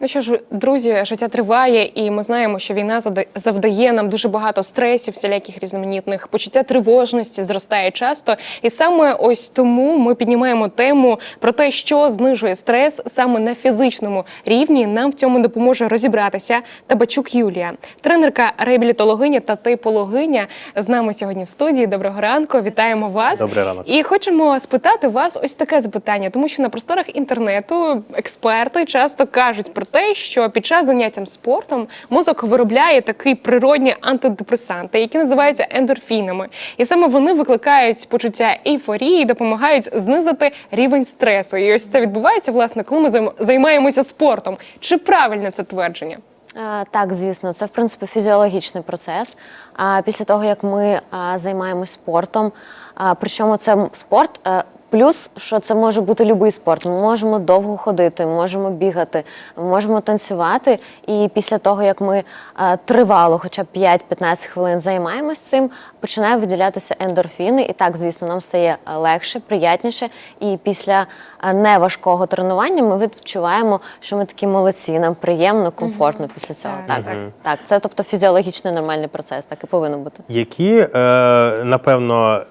Ну що ж, друзі, життя триває, і ми знаємо, що війна завдає нам дуже багато стресів, всіляких різноманітних почуття тривожності зростає часто. І саме ось тому ми піднімаємо тему про те, що знижує стрес саме на фізичному рівні. Нам в цьому допоможе розібратися Табачук Юлія, тренерка, реабілітологиня та типологиня з нами сьогодні в студії. Доброго ранку, вітаємо вас. Добрий ранок. І хочемо спитати вас ось таке запитання, тому що на просторах інтернету експерти часто кажуть про те, що під час заняття спортом мозок виробляє такий природні антидепресанти, які називаються ендорфінами, і саме вони викликають почуття ейфорії, допомагають знизити рівень стресу. І ось це відбувається власне, коли ми займаємося спортом. Чи правильне це твердження? Е, Так, звісно, це в принципі фізіологічний процес. А після того, як ми займаємось спортом, причому це спорт. Плюс, що це може бути будь-який спорт. Ми можемо довго ходити, ми можемо бігати, ми можемо танцювати. І після того, як ми е, тривало, хоча б 5-15 хвилин займаємось цим, починає виділятися ендорфіни. І так, звісно, нам стає легше, приятніше. І після е, неважкого тренування ми відчуваємо, що ми такі молодці, нам приємно, комфортно після цього. Так, Так, так. так, це тобто фізіологічний нормальний процес, так і повинно бути. Які, е, напевно,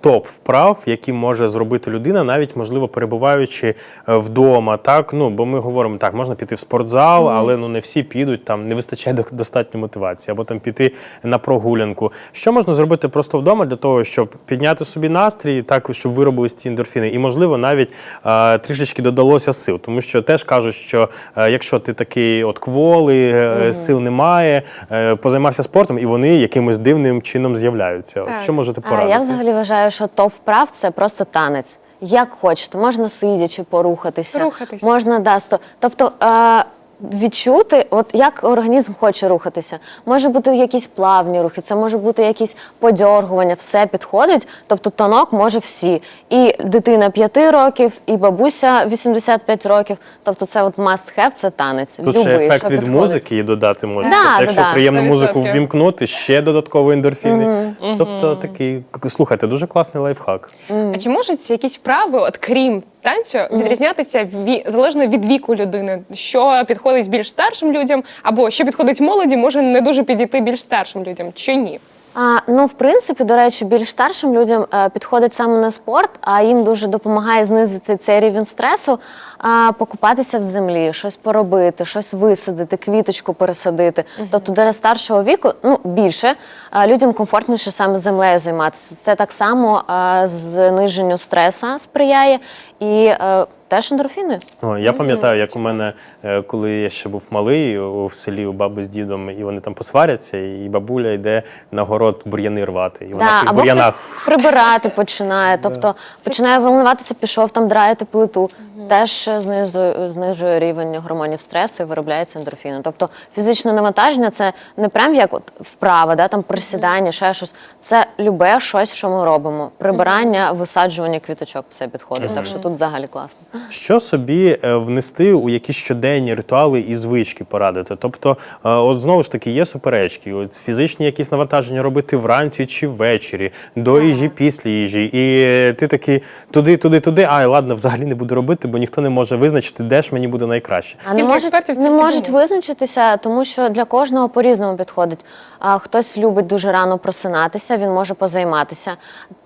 топ вправ, які може зробити людина, навіть можливо перебуваючи е, вдома, так? Ну бо ми говоримо так, можна піти в спортзал, але ну не всі підуть, там не вистачає до- достатньо мотивації, або там піти на прогулянку. Що можна зробити просто вдома для того, щоб підняти собі настрій, так щоб виробились ці ендорфіни, і можливо навіть е, трішечки додалося сил, тому що теж кажуть, що е, якщо ти такий от кволий, е, сил немає, е, позаймався спортом, і вони якимось дивним чином з'являються. Що можете А я взагалі вважаю, що топ вправ це просто танець. Як хочете, можна сидячи порухатися, Рухатись. можна да, сто- тобто е, відчути, от як організм хоче рухатися. Може бути якісь плавні рухи, це може бути якісь подьоргування, все підходить. Тобто тонок може всі. І дитина 5 років, і бабуся 85 років. Тобто це от must have, це танець. Тут ще ефект що від підходить. музики і додати можна. Да, тобто, да, якщо да. приємну 100%. музику ввімкнути, ще додатково ендорфіни. Тобто такий слухайте, дуже класний лайфхак. А чи можуть якісь вправи, от крім танцю, відрізнятися ві... залежно від віку людини? Що підходить більш старшим людям, або що підходить молоді, може не дуже підійти більш старшим людям, чи ні? А, ну, в принципі, до речі, більш старшим людям е, підходить саме на спорт, а їм дуже допомагає знизити цей рівень стресу, а, покупатися в землі, щось поробити, щось висадити, квіточку пересадити. Тобто для старшого віку, ну більше е, людям комфортніше саме землею займатися. Це так само е, зниженню стресу сприяє і е, теж ендорфіни. О, я пам'ятаю, як у мене, е, коли я ще був малий в селі у баби з дідом, і вони там посваряться, і бабуля йде на город бур'яни рвати. І вона в Да, або бур'янах. хтось прибирати починає, тобто починає волнуватися, пішов там драїти плиту. Теж знизує, знижує рівень гормонів стресу і виробляються ендорфіни. Тобто фізичне навантаження це не прям як от вправа, да, там присідання, ще щось. Це любе щось, що ми робимо. Прибирання, висаджування квіточок, все підходить. Так що тут взагалі класно. Що собі е, внести у якісь щоденні ритуали і звички порадити? Тобто, е, от знову ж таки, є суперечки. От фізичні якісь навантаження робити вранці чи ввечері, до їжі, після їжі. І ти такий туди, туди, туди. Ай, ладно, взагалі не буду робити, бо ніхто не може визначити, де ж мені буде найкраще. А не Скільки можуть, не цим можуть підтримує? визначитися, тому що для кожного по-різному підходить. А хтось любить дуже рано просинатися, він може позайматися.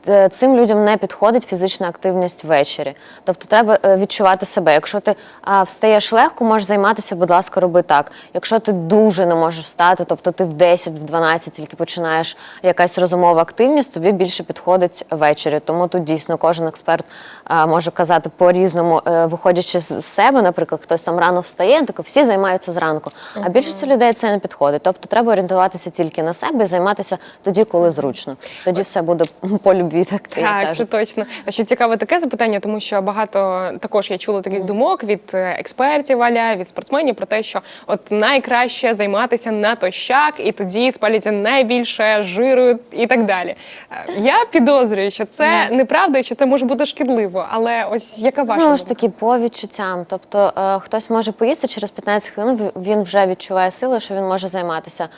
Е, Цим людям не підходить фізична активність ввечері. Тобто треба е, відчувати себе. Якщо ти а, встаєш легко, можеш займатися, будь ласка, роби так. Якщо ти дуже не можеш встати, тобто ти в 10, в 12 тільки починаєш якась розумова активність, тобі більше підходить ввечері. Тому тут дійсно кожен експерт а, може казати по-різному, е, виходячи з себе, наприклад, хтось там рано встає, так всі займаються зранку. А більшості людей це не підходить. Тобто треба орієнтуватися тільки на себе і займатися тоді, коли зручно. Тоді все буде по любві, так ти Так, це точно. А ще цікаве таке запитання, тому що багато також я чула таких думок від е, експертів, аля від спортсменів про те, що от найкраще займатися натощак, і тоді спалюється найбільше жиру і так далі. Е, Я підозрюю, що це неправда, і що це може бути шкідливо. Але ось яка ваша Знову ж таки, по відчуттям. Тобто е, хтось може поїсти через 15 хвилин, він вже відчуває сили, що він може займатися.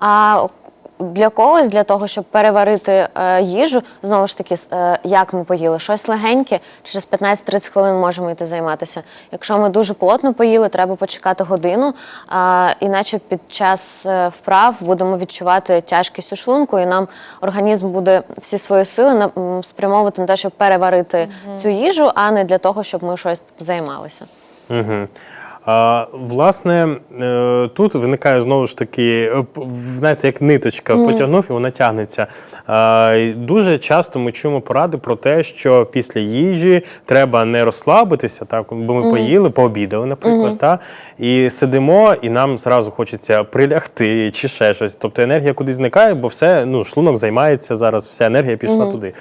А для когось, для того, щоб переварити е, їжу, знову ж таки, е, як ми поїли, щось легеньке, через 15-30 хвилин можемо йти займатися. Якщо ми дуже плотно поїли, треба почекати годину, а, іначе під час е, вправ будемо відчувати тяжкість у шлунку, і нам організм буде всі свої сили на- м, спрямовувати на те, щоб переварити цю їжу, а не для того, щоб ми щось займалися. Угу. Власне, е, тут виникає знову ж таки, е, знаєте, як ниточка потягнув і вона тягнеться. Дуже часто ми чуємо поради про те, що після їжі треба не розслабитися, так, бо ми поїли, пообідали, наприклад, та, і сидимо, і нам зразу хочеться прилягти чи ще щось. Тобто енергія кудись зникає, бо все, ну, шлунок займається зараз, вся енергія пішла туди.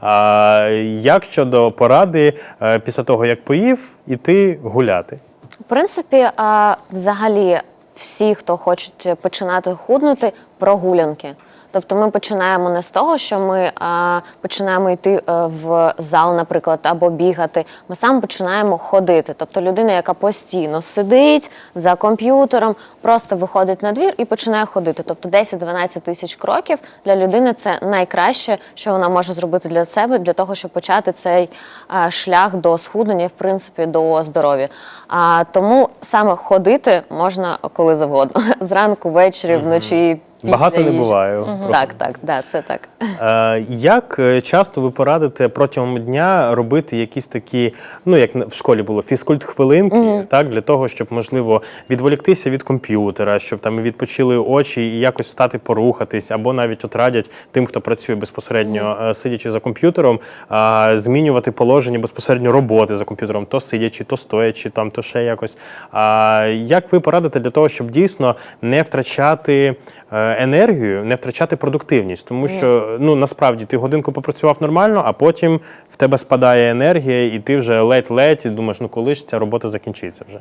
А, як щодо поради е, після того, як поїв, іти гуляти? В принципі, а, взагалі, всі, хто хочуть починати худнути, прогулянки. Тобто ми починаємо не з того, що ми а, починаємо йти е, в зал, наприклад, або бігати. Ми саме починаємо ходити. Тобто людина, яка постійно сидить за комп'ютером, просто виходить на двір і починає ходити. Тобто 10-12 тисяч кроків для людини це найкраще, що вона може зробити для себе, для того, щоб почати цей а, шлях до схуднення, в принципі, до здоров'я. А тому саме ходити можна коли завгодно. Зранку, ввечері, вночі. Після Багато не їжі. буває. просто. Так, так, да, це так. Е, Як е, часто ви порадите протягом дня робити якісь такі, ну як в школі було, фізкульт-хвилинки, так, для того, щоб можливо відволіктися від комп'ютера, щоб там відпочили очі і якось встати порухатись, або навіть от радять тим, хто працює безпосередньо е, сидячи за комп'ютером, а, змінювати положення безпосередньо роботи за комп'ютером, то сидячи, то стоячи, там, то ще якось. А як ви порадите для того, щоб дійсно не втрачати е, енергію, не втрачати продуктивність? Тому що ну насправді ти годинку попрацював нормально, а потім в тебе спадає енергія, і ти вже ледь-ледь думаєш, ну коли ж ця робота закінчиться вже.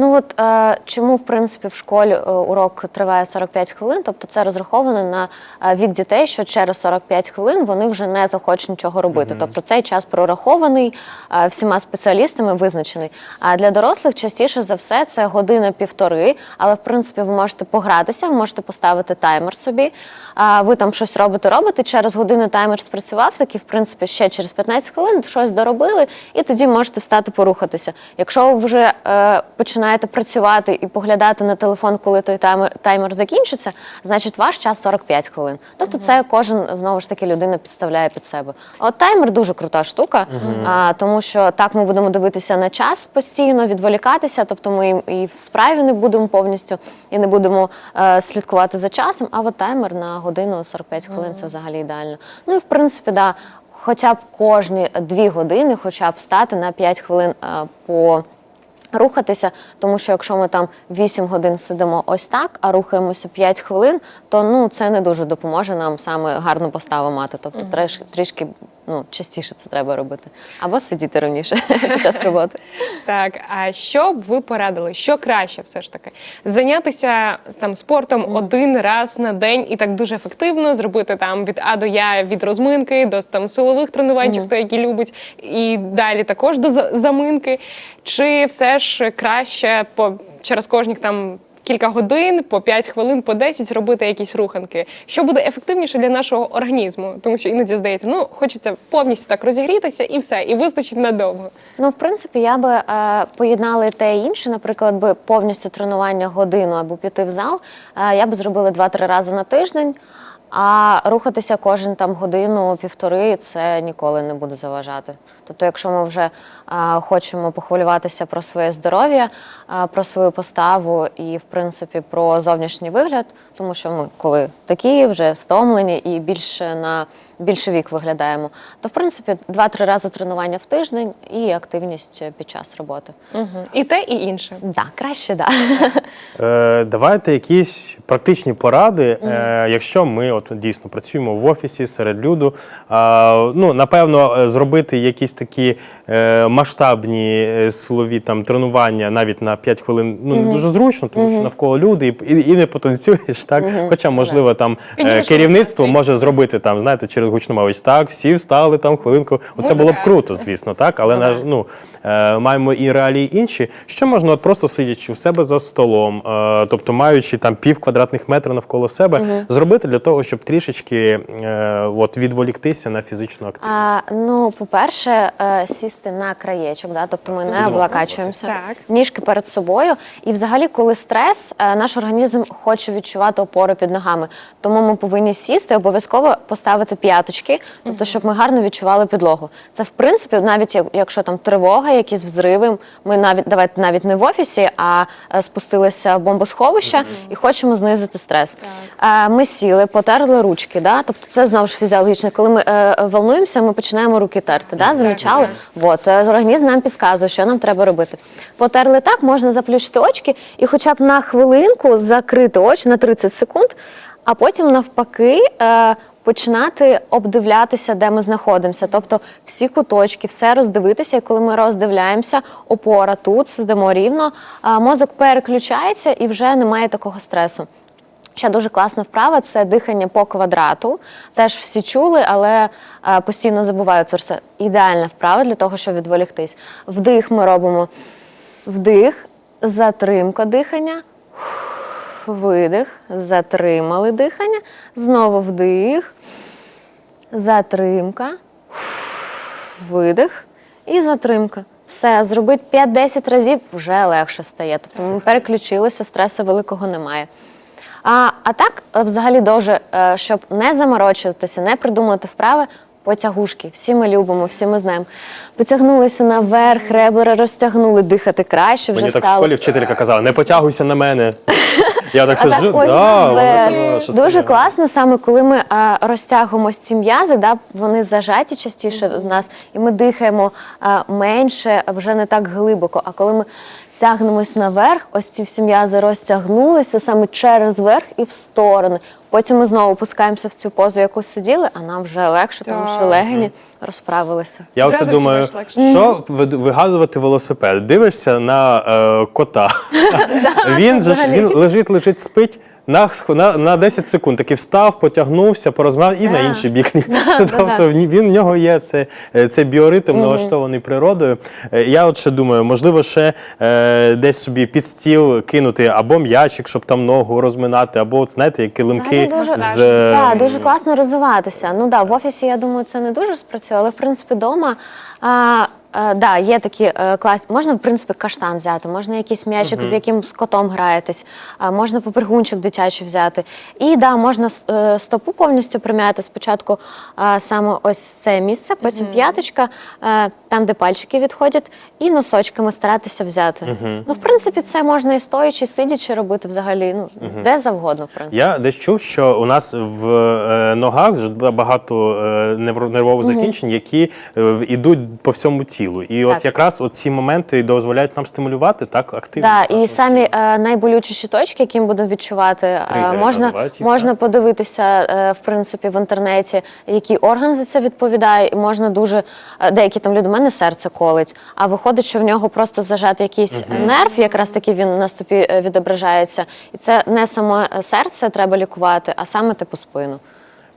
Ну от е, чому в принципі в школі е, урок триває 45 хвилин, тобто це розраховано на е, вік дітей, що через 45 хвилин вони вже не захочуть нічого робити. Тобто цей час прорахований е, всіма спеціалістами визначений. А для дорослих частіше за все це година-півтори, але в принципі ви можете погратися, ви можете поставити таймер собі. А ви там щось робите, робите. Через годину таймер спрацював, так і в принципі ще через 15 хвилин щось доробили, і тоді можете встати порухатися. Якщо ви вже е, починаєте працювати і поглядати на телефон, коли той таймер, таймер закінчиться, значить ваш час 45 хвилин. Тобто це кожен знову ж таки людина підставляє під себе. А От таймер дуже крута штука, а, тому що так ми будемо дивитися на час постійно, відволікатися, тобто ми і в справі не будемо повністю і не будемо е, слідкувати за часом. А от таймер на годину 45 хвилин це взагалі ідеально. Ну і в принципі, да, хоча б кожні дві години, хоча б встати на 5 хвилин е, по. Рухатися, тому що якщо ми там 8 годин сидимо ось так, а рухаємося 5 хвилин, то ну це не дуже допоможе нам саме гарну поставу мати. Тобто треш, трішки ну, частіше це треба робити. Або сидіти раніше під час роботи. Так, а що б ви порадили? Що краще все ж таки? Зайнятися там спортом один раз на день і так дуже ефективно зробити там від А до Я від розминки до там силових тренувань, чи хто які любить, і далі також до заминки. Чи все ж краще по через кожних там. Кілька годин, по 5 хвилин, по 10 робити якісь руханки. Що буде ефективніше для нашого організму? Тому що іноді здається, ну хочеться повністю так розігрітися і все, і вистачить надовго. Ну, в принципі, я би е, поєднала те і інше. Наприклад, би повністю тренування годину або піти в зал. Е, я би зробила 2-3 рази на тиждень. А рухатися кожен там годину, півтори це ніколи не буде заважати. Тобто, якщо ми вже а, хочемо похвилюватися про своє здоров'я, про свою поставу і, в принципі, про зовнішній вигляд, тому що ми, коли такі вже стомлені і більше на більше вік виглядаємо, то в принципі 2-3 рази тренування в тиждень і активність під час роботи. Угу. І те, і інше. Да, краще, да. Е, давайте якісь практичні поради, е, якщо ми от дійсно працюємо в офісі серед люду. А, ну, напевно, е, зробити якісь такі е, масштабні е, силові там тренування навіть на 5 хвилин ну не дуже зручно, тому що навколо люди і, і, і не потанцюєш. Так, хоча можливо там е, керівництво може зробити там, знаєте, через гучномовець. Так, всі встали там хвилинку. Оце було б круто, звісно, так, але на ну, е, маємо і реалії інші. Що можна от просто сидячи у себе за столом, е, тобто маючи там пів квадратних метра навколо себе, зробити для того, щоб трішечки е, от, відволіктися на фізичну активність. А, ну, по-перше, сісти на краєчок, да? тобто ми не облакачуємося, Так. ніжки перед собою. І взагалі, коли стрес, наш організм хоче відчувати опору під ногами. Тому ми повинні сісти, обов'язково поставити п'яточки, тобто, щоб ми гарно відчували підлогу. Це в принципі, навіть якщо там тривога, якісь взриви, ми навіть давайте навіть не в офісі, а е, спустилися в бомбосховище і хочемо знизити стрес. Е, Ми сіли, потерли ручки. Да? Тобто це знову ж фізіологічно. Коли ми е, волнуємося, ми починаємо руки терти. Да? Замічали? От, організм нам підказує, що нам треба робити. Потерли так, можна заплющити очки і хоча б на хвилинку закрити очі на 30 секунд, а потім навпаки. Е, Починати обдивлятися, де ми знаходимося, тобто всі куточки, все роздивитися. І коли ми роздивляємося, опора тут сидимо рівно, а мозок переключається і вже немає такого стресу. Ще дуже класна вправа це дихання по квадрату. Теж всі чули, але е, постійно забувають про це. Ідеальна вправа для того, щоб відволіктись. Вдих ми робимо вдих, затримка дихання, видих, затримали дихання, знову вдих, затримка, видих і затримка. Все, зробити 5-10 разів вже легше стає. Тобто ми переключилися, стресу великого немає. А, а так, е, взагалі, дуже, е, щоб не заморочуватися, не придумувати вправи, потягушки. Всі ми любимо, всі ми знаємо. Потягнулися наверх, ребра розтягнули, дихати краще вже Мені так в стало. школі вчителька казала, не потягуйся на мене. Я так А так ось да, вона наверх. казала, що це дуже я. класно, саме коли ми а, розтягуємо ці м'язи, да, вони зажаті частіше в нас, і ми дихаємо а, менше, вже не так глибоко. А коли ми тягнемось наверх, ось ці всі м'язи розтягнулися саме через верх і в сторони. Потім ми знову опускаємося в цю позу, яку сиділи, а нам вже легше, тому що легені розправилися. Я оце Зразу думаю, легше. що вигадувати велосипед? Дивишся на е, кота. він же ж він лежить, лежить, спить. На, на, на 10 секунд таки встав, потягнувся, порозмав і на Да. інший бік. тобто він в нього є це, е, це біоритм, налаштований природою. Е, Я от ще думаю, можливо, ще е, десь собі під стіл кинути або м'ячик, щоб там ногу розминати, або от, знаєте, як килимки дуже, з е, да, дуже класно розвиватися. Ну да, в офісі, я думаю, це не дуже спрацює, але в принципі вдома. А, да, є такі е, класні. Можна, в принципі, каштан взяти, можна якийсь м'ячик, з яким з котом граєтесь, можна попригунчик дитячий взяти. І да, можна е, стопу повністю прим'яти. Спочатку саме ось це місце, потім п'яточка, е, там, де пальчики відходять, і носочками старатися взяти. Ну, в принципі, це можна і стоячи, і сидячи робити взагалі, ну, де завгодно, в принципі. Я десь чув, що у нас в е, ногах ж багато е, невро- нервових закінчень, які е, йдуть по всьому тілу. І от Так. якраз ці моменти дозволяють нам стимулювати так активність. Да, і самі тіла. е, найболючіші точки, які ми будемо відчувати, е, Тригери можна, називають їх, можна так? подивитися е, в принципі в інтернеті, який орган за це відповідає. І можна дуже е, деякі там люди, у мене серце колить, а виходить, що в нього просто зажатий якийсь нерв, якраз таки він на стопі е, відображається. І це не саме серце треба лікувати, а саме типу спину.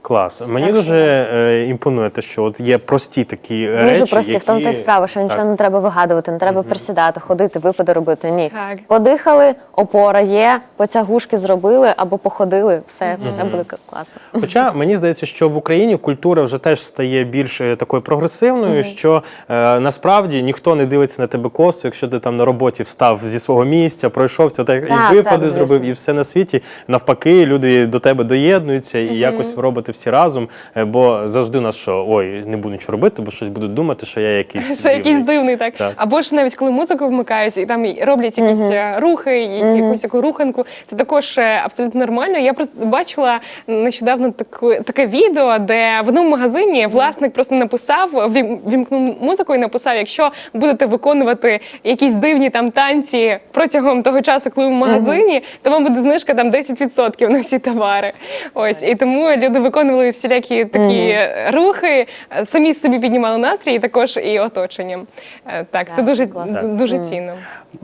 Клас. Мені дуже е, імпонує те, що от є прості такі Дуже речі. прості, в тому та й справа, що нічого Так. не треба вигадувати, не треба присідати, ходити, випади робити. Ні. Так. Подихали, опора є, потягушки зробили або походили, все, все буде класно. Хоча мені здається, що в Україні культура вже теж стає більш е, такою прогресивною, що е, насправді ніхто не дивиться на тебе косо, якщо ти там на роботі встав зі свого місця, пройшовся так, Так, і випади так, зробив, і все на світі. Навпаки, люди до тебе доєднуються і якось робити всі разом, е, бо завжди у нас що ой, не буду нічого робити, бо щось будуть думати, що я якийсь Що якийсь дивний. так. Так. Або ж навіть коли музику вмикають і там роблять якісь е, рухи, і якусь таку руханку. Це також е, абсолютно нормально. Я просто бачила нещодавно таку, таке відео, де в одному магазині власник просто написав, вім- вімкнув музику і написав: якщо будете виконувати якісь дивні там танці протягом того часу, коли ви в магазині, то вам буде знижка там 10% на всі товари. Ось і тому люди виконували всілякі такі рухи, е, самі собі піднімали настрій, і також і оточенням. Е, Так, це Так, дуже д- дуже цінно.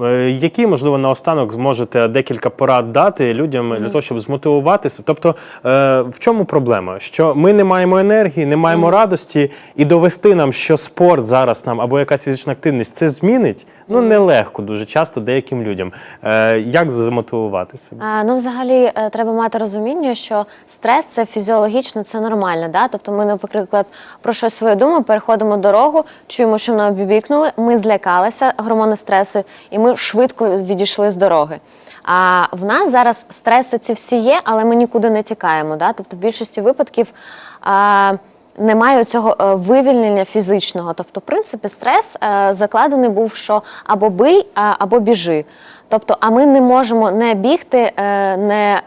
Е, Які, можливо, наостанок зможете декілька порад дати людям для того, щоб змотивуватися? Тобто, е, в чому проблема? Що ми не маємо енергії, не маємо радості, і довести нам, що спорт зараз нам або якась фізична активність це змінить, ну нелегко дуже часто деяким людям. Е, Як замотивуватися? А, ну, взагалі, е, треба мати розуміння, що стрес це фізіологічно, це нормально. Да? Тобто ми, наприклад, про щось своє думаємо, переходимо дорогу, чуємо, що нам бібікнули, ми злякалися гормони стресу, і ми швидко відійшли з дороги. А в нас зараз стреси ці всі є, але ми нікуди не тікаємо. Да? Тобто, в більшості випадків. А, немає цього е, вивільнення фізичного. Тобто, в принципі, стрес е, закладений був, що або бий, або біжи. Тобто, а ми не можемо не бігти, е, не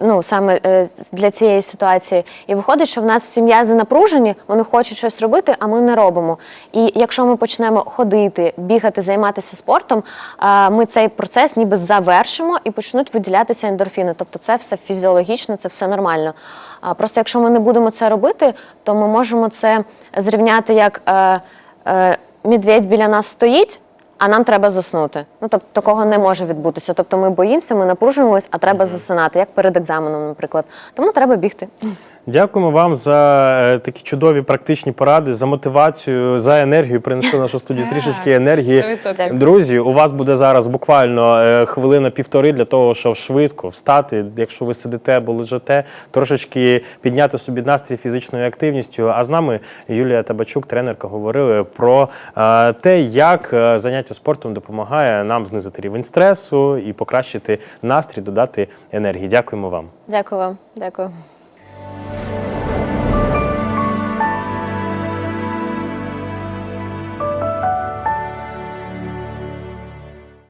ну, саме е, для цієї ситуації. І виходить, що в нас всі м'язи напружені, вони хочуть щось робити, а ми не робимо. І якщо ми почнемо ходити, бігати, займатися спортом, е, ми цей процес ніби завершимо і почнуть виділятися ендорфіни. Тобто, це все фізіологічно, це все нормально. Просто якщо ми не будемо це робити, то ми можемо це зрівняти як е, медведь біля нас стоїть. А нам треба заснути. Ну тобто такого не може відбутися. Тобто ми боїмося, ми напружуємось, а треба засинати, як перед екзаменом, наприклад. Тому треба бігти. Дякуємо вам за е, такі чудові практичні поради, за мотивацію, за енергію. Принесли в нашу студію трішечки енергії. 100%. Друзі, у вас буде зараз буквально е, хвилина-півтори для того, щоб швидко встати, якщо ви сидите або лежите, трошечки підняти собі настрій фізичною активністю. А з нами Юлія Табачук, тренерка, говорили про е, те, як заняття спортом допомагає нам знизити рівень стресу і покращити настрій, додати енергії. Дякуємо вам. Дякую вам. Дякую.